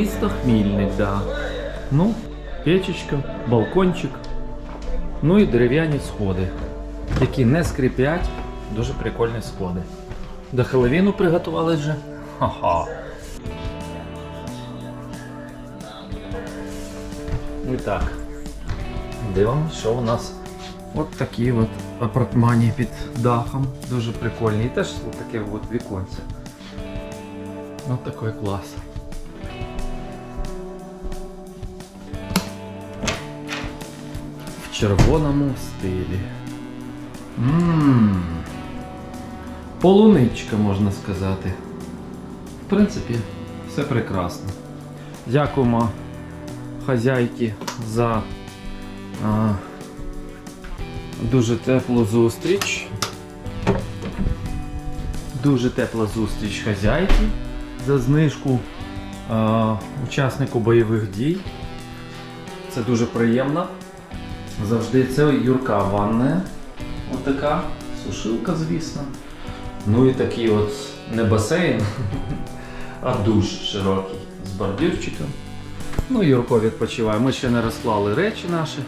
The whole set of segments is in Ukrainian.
Місто Хмільник, да. Ну, печечка, балкончик. Ну і дерев'яні сходи, які не скрипять. Дуже прикольні сходи. До Хеллоуіну приготували вже. Ха-ха. І так. Дивимося, що у нас от такі от апартмані під дахом. Дуже прикольні. І теж от таке от віконце. От такий клас. Червоному стилі. Ммм. Полуничка, можна сказати. В принципі, все прекрасно. Дякуємо хазяйки за а, дуже теплу зустріч. Дуже тепла зустріч хазяйки за знижку а, учаснику бойових дій. Це дуже приємно. Завжди це Юрка ванна. Отака. Сушилка, звісно. Ну і такий от не басейн, а душ широкий з бордюрчиком. Ну, Юрко відпочиває. Ми ще не розклали речі наші,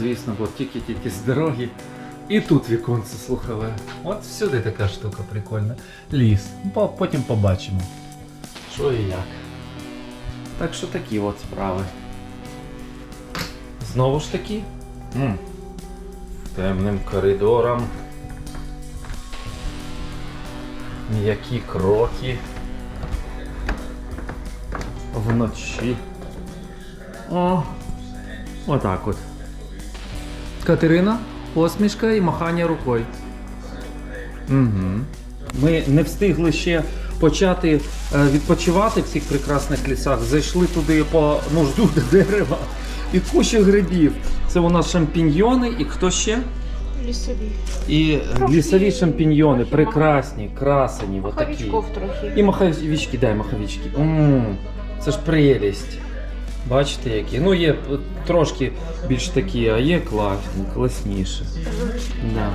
звісно, бо тільки-тільки з дороги. І тут віконце слухове. От всюди така штука прикольна. Ліс. Ну, Потім побачимо. Що і як. Так що такі от справи. Знову ж таки. Темним коридором. М'які кроки. Вночі. О, отак от. Катерина, посмішка і махання рукою. Угу. Ми не встигли ще почати е, відпочивати в цих прекрасних лісах. Зайшли туди по нужду до дерева і куча грибів. Це у нас шампіньйони і хто ще? Лісові. І лісові шампіньйони, прекрасні, красені, отакі. Маховичков трохи. І маховички, дай маховички. М, Це ж прелість. Бачите, які. Ну, є трошки більш такі, а є класні, класніше. Да.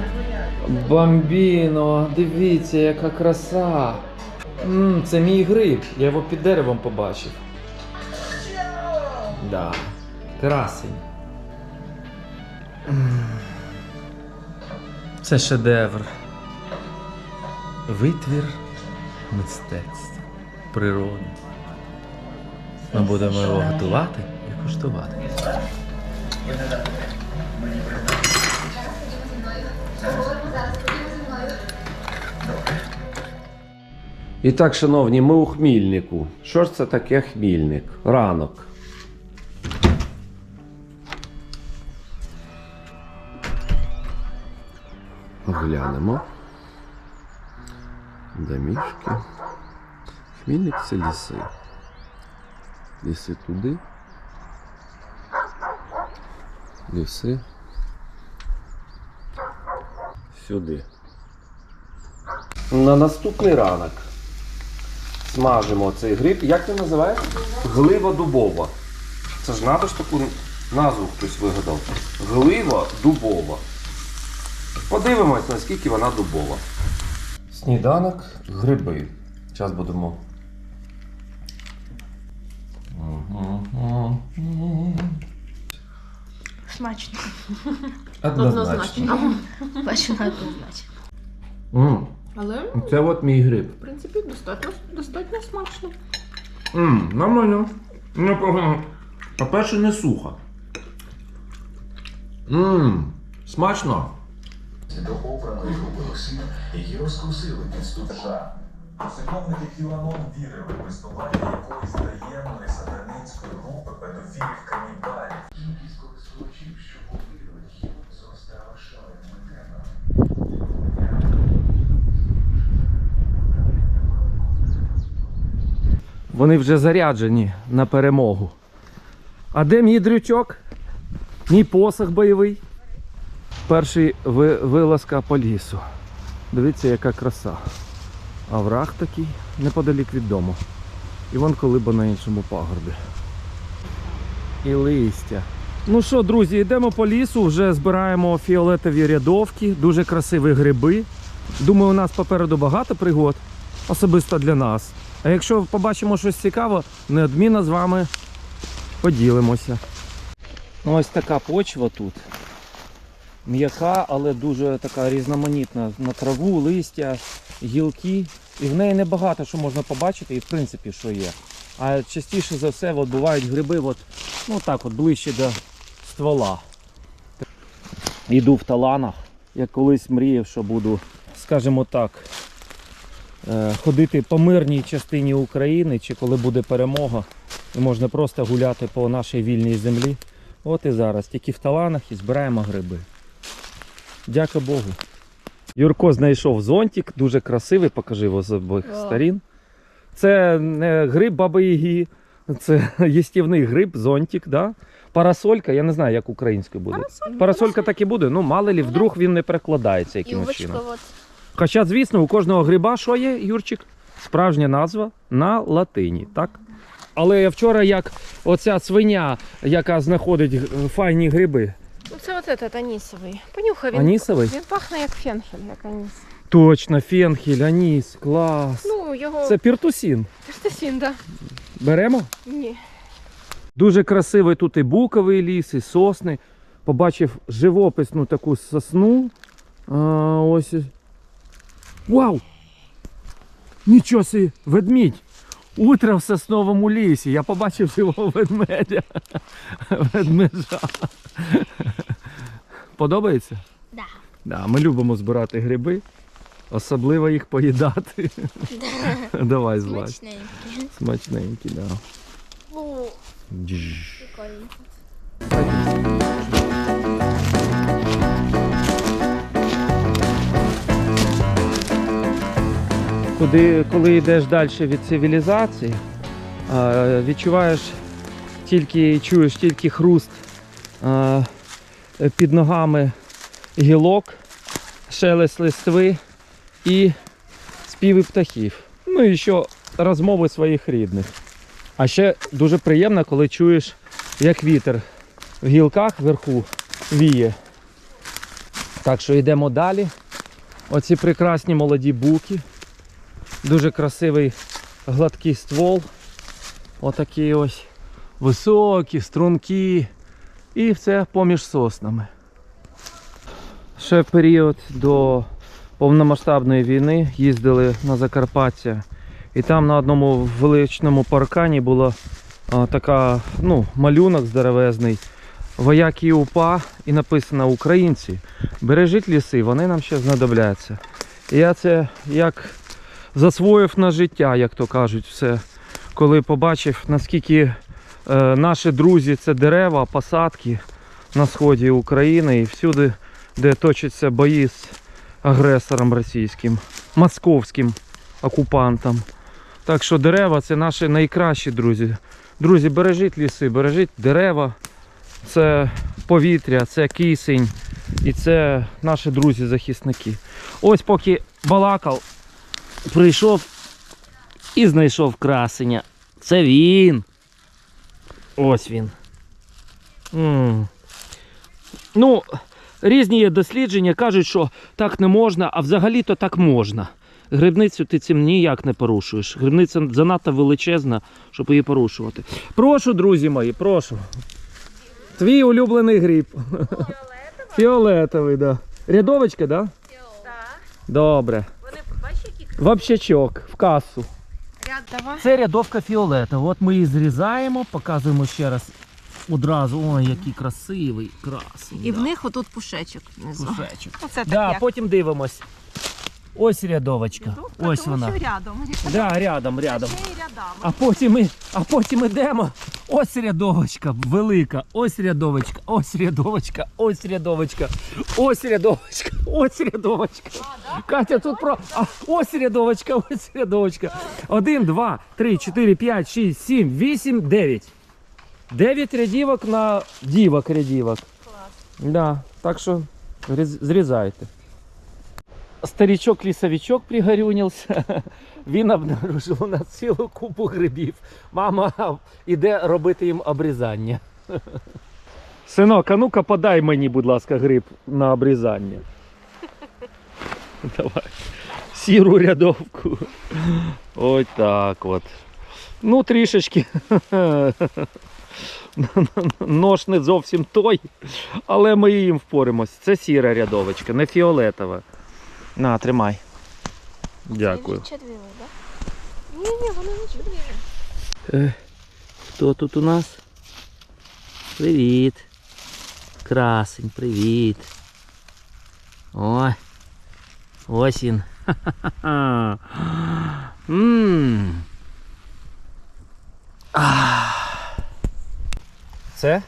Бомбіно, дивіться, яка краса. М, це мій гриб, я його під деревом побачив. Да. Красень. Це шедевр. Витвір мистецтва, природи. Ми будемо його готувати і куштувати. І так, шановні, ми у Хмільнику. Що ж це таке Хмільник? Ранок. Глянемо. Домішки. Хмільник це ліси. Ліси туди. Ліси. Сюди. На наступний ранок смажимо цей гриб. Як він називається? Глива дубова. Це ж треба ж таку назву хтось вигадав. Глива дубова. Подивимось, наскільки вона дубова. Сніданок, гриби. Зараз будемо. Смачно. Однозначно. Бачу, однозначно. Але, Це от мій гриб. в принципі, достатньо, достатньо смачно. Ммм, нормально. Непогано. По-перше, не сухо. Ммм, смачно. До обраної групи осіб, які розкусили підступ США. Послідовники QAnon вірили в існування якоїсь таємної сатанинської групи педофілів канібалів. Кількість користувачів, що їх, зростала шаленими темпами. Вони вже заряджені на перемогу. А де мій дрючок? Мій посох бойовий. Перший ви- вилазка по лісу. Дивіться, яка краса. А враг такий неподалік від дому. І вон колиба на іншому пагорбі. І листя. Ну що, друзі, йдемо по лісу, вже збираємо фіолетові рядовки, дуже красиві гриби. Думаю, у нас попереду багато пригод, особисто для нас. А якщо побачимо щось цікаве, неодмінно з вами поділимося. Ну, ось така почва тут. М'яка, але дуже така різноманітна. На траву, листя, гілки. І в неї небагато що можна побачити, і в принципі, що є. А частіше за все от, бувають гриби от, ну так от ближче до ствола. Іду в таланах. Я колись мріяв, що буду, скажімо так, е, ходити по мирній частині України, чи коли буде перемога, і можна просто гуляти по нашій вільній землі. От і зараз, тільки в таланах і збираємо гриби. Дякую Богу. Юрко знайшов зонтик, дуже красивий, покажи його з обох сторін. Це не гриб баби Яги, це їстівний гриб, зонтик, да? Парасолька, я не знаю, як українською буде. Парасолька так і буде, ну мало лі, вдруг він не перекладається якимось чином. от. Хоча, звісно, у кожного гриба що є, Юрчик? Справжня назва на латині, так? Але вчора, як оця свиня, яка знаходить файні гриби, Ну, це от этот анісовий. Понюхай, він, анісовий? він пахне як фенхель, як аніс. Точно, фенхель, аніс, клас. Ну, його... Це піртусін. Піртесін, да. Беремо? Ні. Дуже красивий тут і буковий ліс, і сосни. Побачив живописну таку сосну. А, ось. Вау! Нічого собі, ведмідь! Утро в сосновому лісі. Я побачив живого ведмедя. Ведмежа. Подобається? Да. Да, ми любимо збирати гриби, особливо їх поїдати. Давай, злазь. Смачненький. Смачненькі, да. О, прикольно. Куди, коли йдеш далі від цивілізації, відчуваєш тільки, чуєш тільки хруст під ногами гілок, шелест листви і співи птахів. Ну і що розмови своїх рідних. А ще дуже приємно, коли чуєш, як вітер в гілках вверху віє. Так що йдемо далі. Оці прекрасні молоді буки. Дуже красивий гладкий ствол. Отакий ось високі, стрункі. І все поміж соснами. Ще в період до повномасштабної війни їздили на Закарпаття. І там на одному величному паркані була така, ну, малюнок здоровезний. Вояки УПА і написано Українці. Бережіть ліси, вони нам ще знадобляться. І я це як засвоїв на життя, як то кажуть, все. Коли побачив, наскільки е, наші друзі це дерева, посадки на сході України і всюди, де точаться бої з агресором російським, московським окупантом. Так що дерева це наші найкращі друзі. Друзі, бережіть ліси, бережіть дерева, це повітря, це кисень і це наші друзі-захисники. Ось поки балакав, прийшов і знайшов красення. Це він. Ось він. м Ну, різні є дослідження кажуть, що так не можна, а взагалі-то так можна. Грибницю ти цим ніяк не порушуєш. Грибниця занадто величезна, щоб її порушувати. Прошу, друзі мої, прошу. Твій улюблений гриб. Фіолетовий, да. Рядовочка, да? Добре. В общачок, в касу. ряд давай. Це рядовка фіолетова. От ми її зрізаємо, показуємо ще раз одразу. Ой, який красивий, красний. І да. в них отут пушечок внизу. Пушечок. Оце так Да, як. потім дивимось. Ось рядовочка. Рядовка, Ось тому вона. що рядом. Да, рядом, рядом. Ще й рядами. А потім, і, а потім ідемо. Ось рядовочка велика. Ось рядовочка, ось рядовочка, ось рядовочка, ось рядовочка, ось рядовочка. Катя, тут про. А, ось рядовочка, ось рядовочка. Один, два, три, чотири, п'ять, шість, сім, вісім, дев'ять. Дев'ять рядівок на дівок рядівок. Да, так що різ- зрізайте. Старичок-лісовичок пригорюнився. Він обнаружив у нас цілу купу грибів. Мама іде робити їм обрізання. Синок, а ну-ка подай мені, будь ласка, гриб на обрізання. Давай. сіру рядовку. Ось так от. Ну, трішечки. Нож не зовсім той, але ми їм впоримось. Це сіра рядовочка, не фіолетова. На, тримай. Дякую. Четвіли, так? Ні, ні, вони не четвіли. Е, Хто тут у нас? Привіт. Красень, привіт. Ой. Ось він. Ха-ха-ха. Це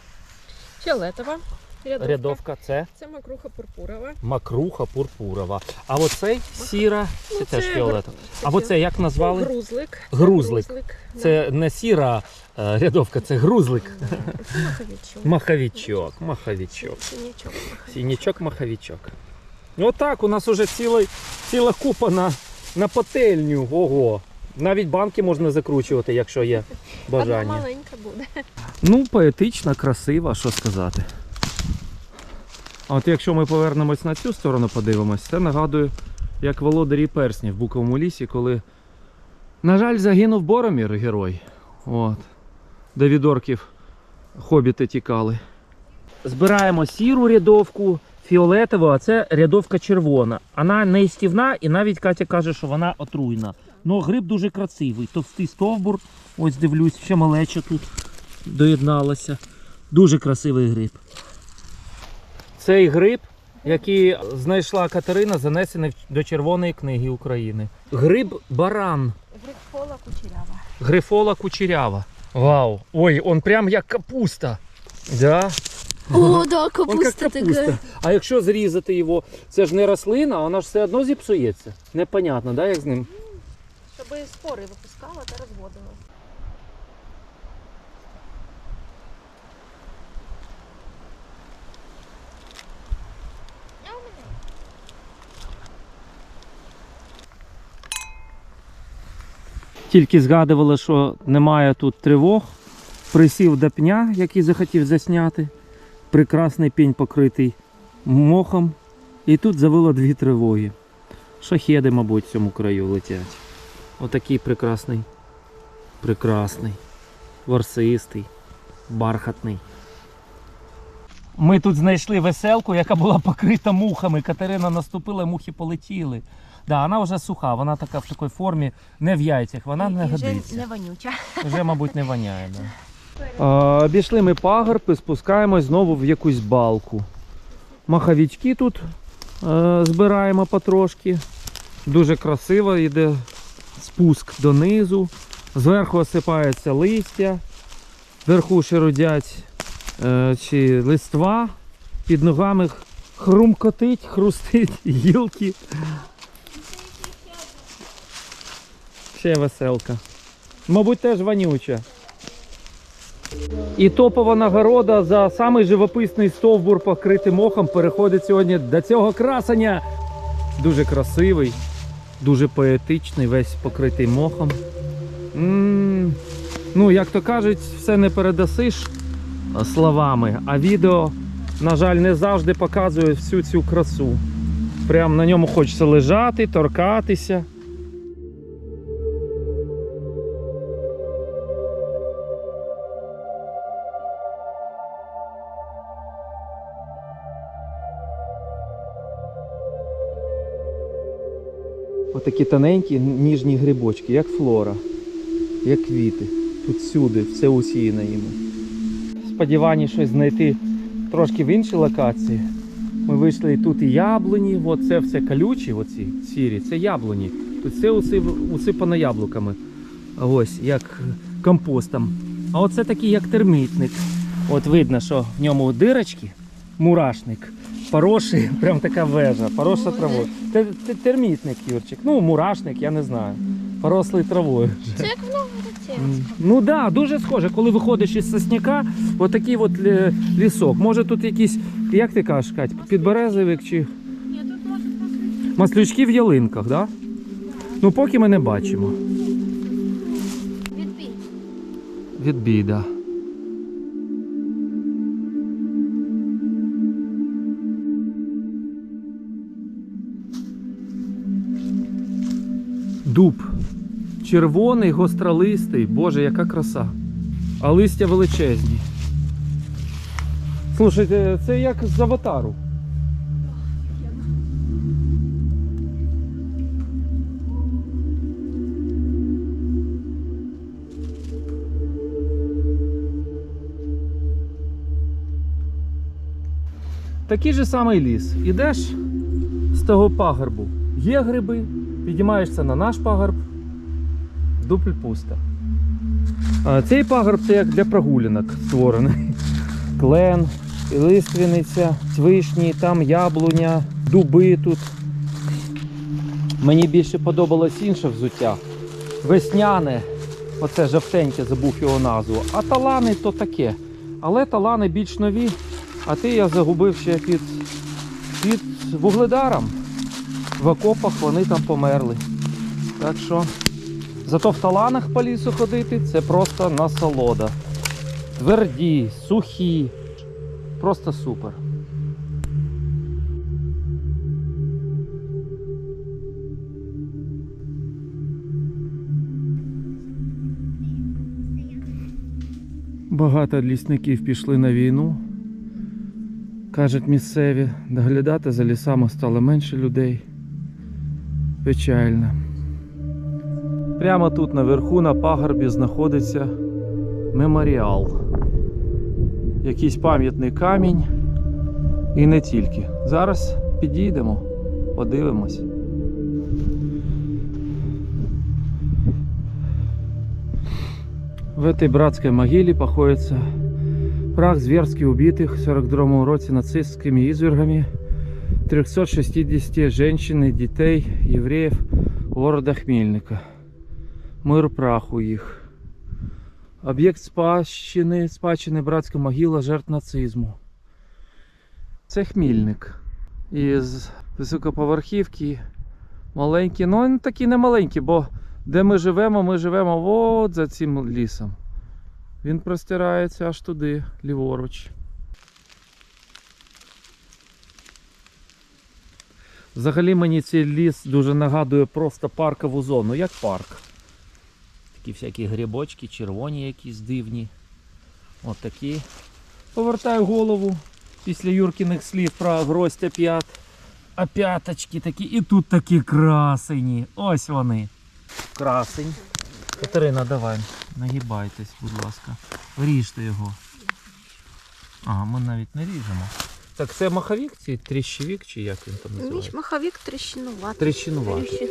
Фіолетова. Рядовка. рядовка, це Це макруха пурпурова. макруха пурпурова. А оцей сіра, це Ну, теж це фіолетова. гр- А оце як назвали? Грузлик. Грузлик. Грузлик. Це не сіра е, рядовка, це грузлик. Да. Це маховичок. Маховичок, маховичок. Синячок. маховичок. Сінічок, маховичок. Отак, у нас уже ціла, ціла купа на, на пательню. Ого. Навіть банки можна закручувати, якщо є Одна бажання. маленька буде. Ну, поетична, красива, що сказати. А от якщо ми повернемось на цю сторону, подивимось, це нагадує, як володарі персні в Буковому лісі, коли, на жаль, загинув Боромір герой. От. Де від орків хобіти тікали. Збираємо сіру рядовку, фіолетову, а це рядовка червона. Вона не стівна і навіть Катя каже, що вона отруйна. Ну, гриб дуже красивий. Товстий стовбур. Ось дивлюсь, ще малеча тут доєдналася. Дуже красивий гриб. Цей гриб, який знайшла Катерина, занесений до Червоної книги України. Гриб баран. Грифола кучерява. Грифола кучерява. Вау. Ой, он прям як капуста. Да? О, да, капуста така. А якщо зрізати його, це ж не рослина, вона ж все одно зіпсується. Непонятно, да, як з ним? Щоб спори випускала та розводила. Тільки згадували, що немає тут тривог. Присів до пня, який захотів засняти. Прекрасний пінь покритий мохом. І тут завило дві тривоги. Шахеди, мабуть, в цьому краю летять. Отакий прекрасний, прекрасний, ворсистий, бархатний. Ми тут знайшли веселку, яка була покрита мухами. Катерина наступила, мухи полетіли. Да, вона вже суха, вона така в такій формі, не в яйцях, вона не І вже годиться. не вонюча. Вже, мабуть, не воняє. Да. А, обійшли ми пагорб і спускаємось знову в якусь балку. Маховички тут е, збираємо потрошки. Дуже красиво йде спуск донизу. Зверху осипається листя, вверху широдять е, чи листва, під ногами хрумкотить, хрустить гілки. Ще веселка. Мабуть, теж вонюча. І топова нагорода за самий живописний стовбур, покритий мохом, переходить сьогодні до цього красення. Дуже красивий, дуже поетичний, весь покритий мохом. м Ну, як то кажуть, все не передасиш словами, а відео, на жаль, не завжди показує всю цю красу. Прям на ньому хочеться лежати, торкатися. Отакі тоненькі ніжні грибочки, як флора, як квіти. Тут всюди, все усіяно їми. Сподівання щось знайти трошки в іншій локації. Ми вийшли тут і яблуні, от це все колючі, оці сірі, це яблуні. Тут все усип- усипано яблуками. Ось, як компостом. А оце такий як термітник. От видно, що в ньому дирочки, мурашник, поросший, прям така вежа, поросша травою. Термітник, Юрчик. Ну, мурашник, я не знаю. Порослий травою. Це як в. Ну так, да, дуже схоже. Коли виходиш із сосняка, отакий от лі- лісок. Може тут якісь, як ти кажеш, Кать, підберезовик чи. Ні, тут можуть маслючки. Маслючки в ялинках, так? Да? Ну поки ми не бачимо. Відбій. Відбій, да. Дуб. Червоний, гостролистий. Боже, яка краса. А листя величезні. Слушайте, це як з аватару. Такий же самий ліс. Ідеш з того пагорбу. Є гриби, підіймаєшся на наш пагорб, дупль пусто. Цей пагорб це як для прогулянок створений. Клен, лиственниця, вишні, там яблуня, дуби тут. Мені більше подобалось інше взуття. Весняне, оце жовтеньке, забув його назву. А талани то таке. Але талани більш нові. А ти я загубив ще під, під вугледаром. В окопах вони там померли. Так що, зато в таланах по лісу ходити це просто насолода. Тверді, сухі. Просто супер. Багато лісників пішли на війну. Кажуть місцеві, доглядати за лісами стало менше людей. Печально. Прямо тут наверху на пагорбі знаходиться меморіал. Якийсь пам'ятний камінь. І не тільки. Зараз підійдемо, подивимось. В этой братской могиле покоится прах зверски убитых в 42 році нацистськими ізвергами 360 женщин і дітей євреїв города Хмельника. Мир праху їх. Об'єкт спадщини, спадщини братська могила жертв нацизму. Це Хмільник. Із високоповерхівки маленький, ну він такий не маленький, бо де ми живемо, ми живемо от за цим лісом. Він простирається аж туди, ліворуч. Взагалі мені цей ліс дуже нагадує просто паркову зону, як парк. Такі всякі грибочки, червоні якісь дивні. От такі. Повертаю голову після Юркиних слів про гростя п'ят. А п'яточки такі. І тут такі красені. Ось вони. Красень. Катерина, давай, нагибайтесь, будь ласка. Ріжте його. Ага, ми навіть не ріжемо. Так, це маховік чи тріщевік, чи як він там називається? Між маховик тріщинуватий. Тріщинуватий.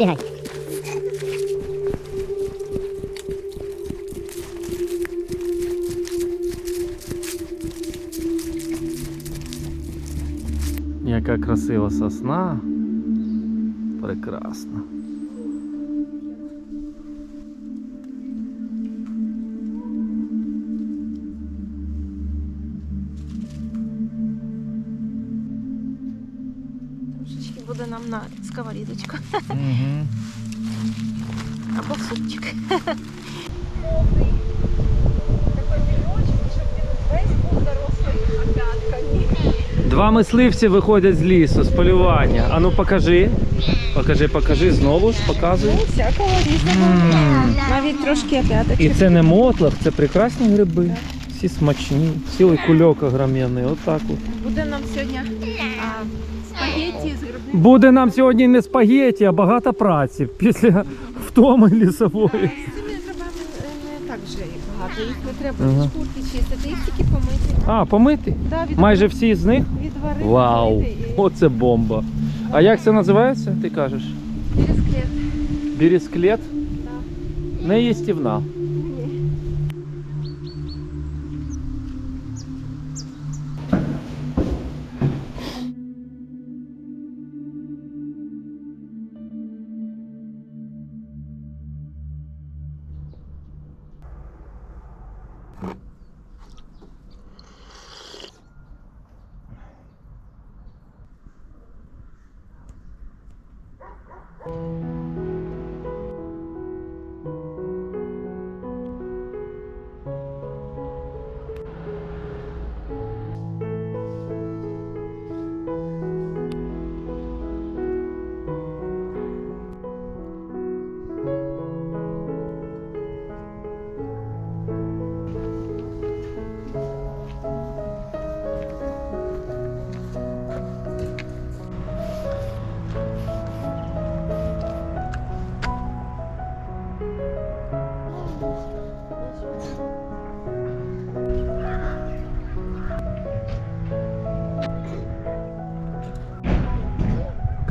Тріщин. М. Забігай. Яка красива сосна. Прекрасно. Сковорідочку. Угу. Або в супчик. Два мисливці виходять з лісу, з полювання. А ну покажи. Покажи, покажи, знову ж показуй. Всякого різного. М. Навіть трошки. І це не мотлах, це прекрасні гриби. Всі смачні, цілий кульок огроменний, отак от. Буде нам сьогодні не спагеті, а багато праці після втоми лісової. Цими грибами не так вже і багато. Їх не треба Ага. шкурки чистити, їх тільки помити. А, помити? Да, від- Майже всі з них? відварити. Вау! помити і- Оце бомба. А як це називається, ти кажеш? Бересклет. Бірісклет? Не їстівна.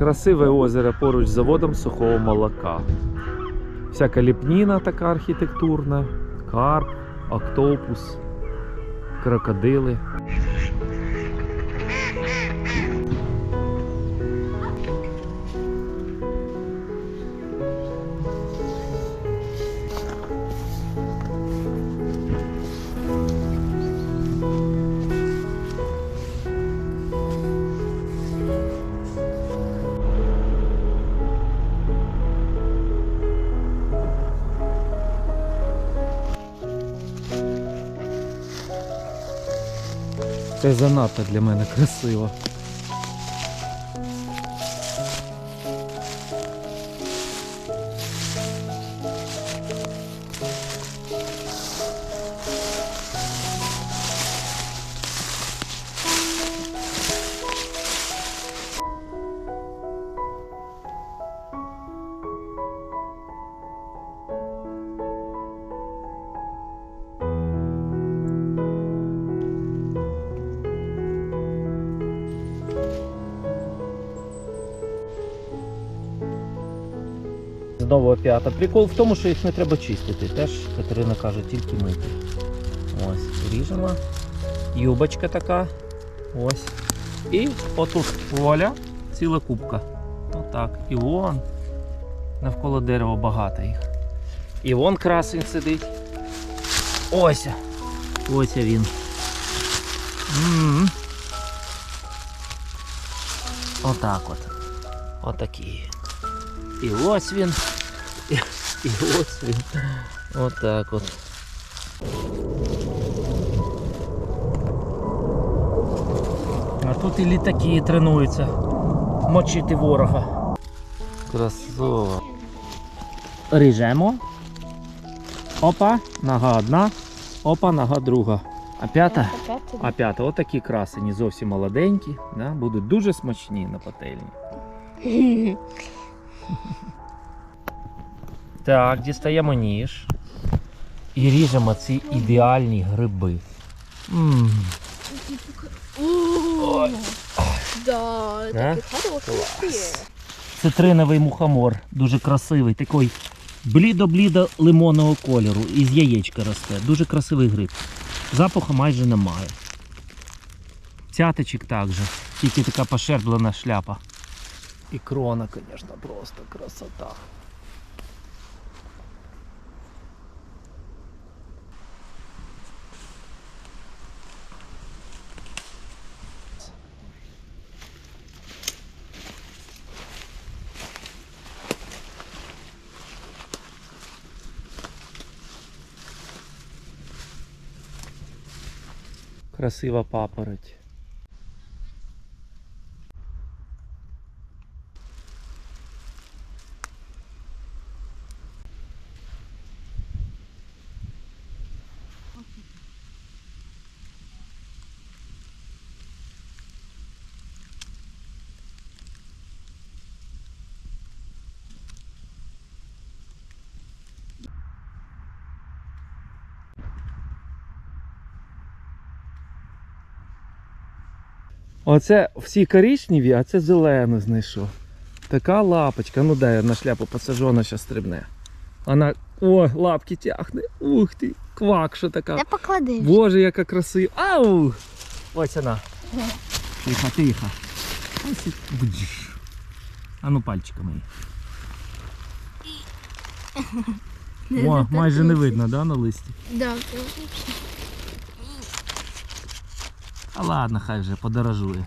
Красиве озеро поруч з заводом сухого молока. Всяка ліпніна така архітектурна, карп, октопус, крокодили. Це занадто для мене красиво. Знову опята. Прикол в тому, що їх не треба чистити. Теж Катерина каже, тільки мити. Ось, ріжемо. Юбочка така. Ось. І отут воля, ціла кубка. Отак. І вон. Навколо дерева багато їх. І вон красень сидить. Ось. Ось він. М. Отак от. Отакі. І ось він. І, і ось він. Отак от. А тут і літаки тренуються мочити ворога. Красиво. Ріжемо. Опа, нога одна. Опа, нога друга. А п'ята? А п'ята, отакі красені, зовсім молоденькі, да? будуть дуже смачні на пательні. Так, дістаємо ніж і ріжемо ці ідеальні гриби. м Да? такі хороші. Цитриновий мухомор, дуже красивий, такий блідо-блідо лимонного кольору, із яєчка росте. Дуже красивий гриб. Запаху майже немає. Цяточок також, тільки така пошерблена шляпа. І крона, звісно, просто красота. Красива папороть. Оце всі коричневі, а це зелену знайшов. Така лапочка. Ну дай я на шляпу посажу, вона зараз стрибне. Вона. О, лапки тягне. Ух ти, квакша така. Та поклади. Боже, яка красива. Ау! Ось вона. Тихо, тихо. Ось. А ну пальчиками. О, майже не видно, да, на листі? Да. А ладно, хай вже подорожує.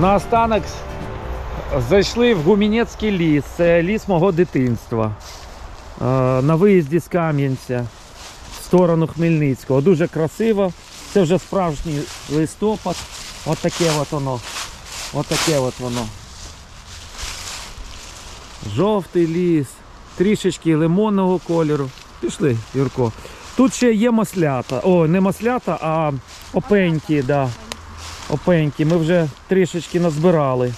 Наостанок зайшли в Гумінецький ліс. Це ліс мого дитинства. Е, На виїзді з Кам'янця в сторону Хмельницького. Дуже красиво. Це вже справжній листопад. От от воно. От от воно. Жовтий ліс, трішечки лимонного кольору. Пішли, Юрко. Тут ще є маслята. О, не маслята, а опеньки, да. Опеньки. Ми вже трішечки назбирали.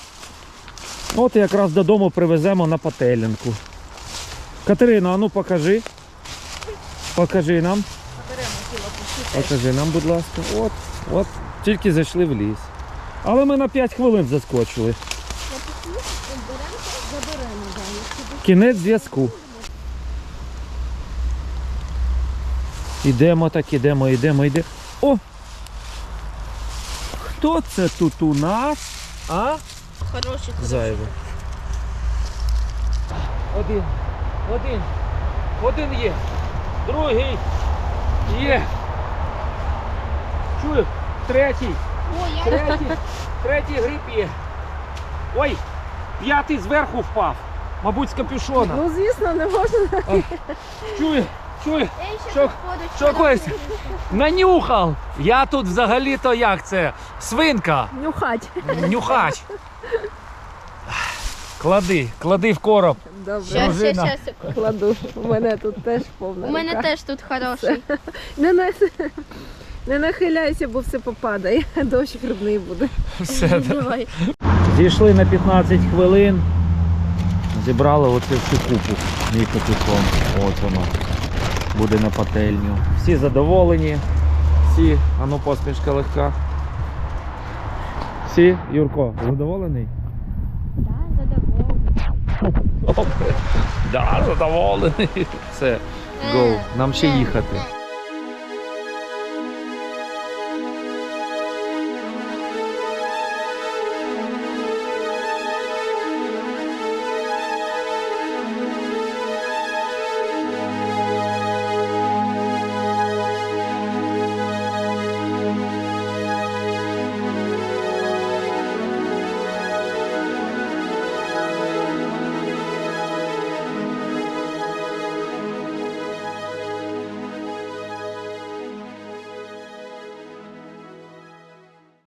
От якраз додому привеземо на пательнинку. Катерина, а ну покажи. Покажи нам. Покажи нам, будь ласка. От, от, тільки зайшли в ліс. Але ми на 5 хвилин заскочили. Кінець зв'язку. Ідемо так, ідемо, ідемо, ідемо. О! Хто це тут у нас? А? Хороший. Зайве. Один. Один. Один є. Другий. Є. Чую. Третій. Третій. Третій гриб є. Ой! П'ятий зверху впав. Мабуть, з капюшона. Ну, звісно, не можна. Чую, чую. Що, що коїться? Нанюхав. Я тут взагалі-то як це? Свинка. Нюхать. Нюхач. Клади, клади в короб. Добре, Щас, щас, щас. кладу. У мене тут теж повна. У мене рука. теж тут хороший. Не, на... не нахиляйся, бо все попадає. Дощ грибний буде. Все. Давай. Зійшли на 15 хвилин. Зібрали оцю всю купу мій капюшон. От воно. Буде на пательню. Всі задоволені. Всі, а ну посмішка легка. Всі, Юрко, задоволений? Добре. Да, задоволений. Все, гоу. Нам ще їхати.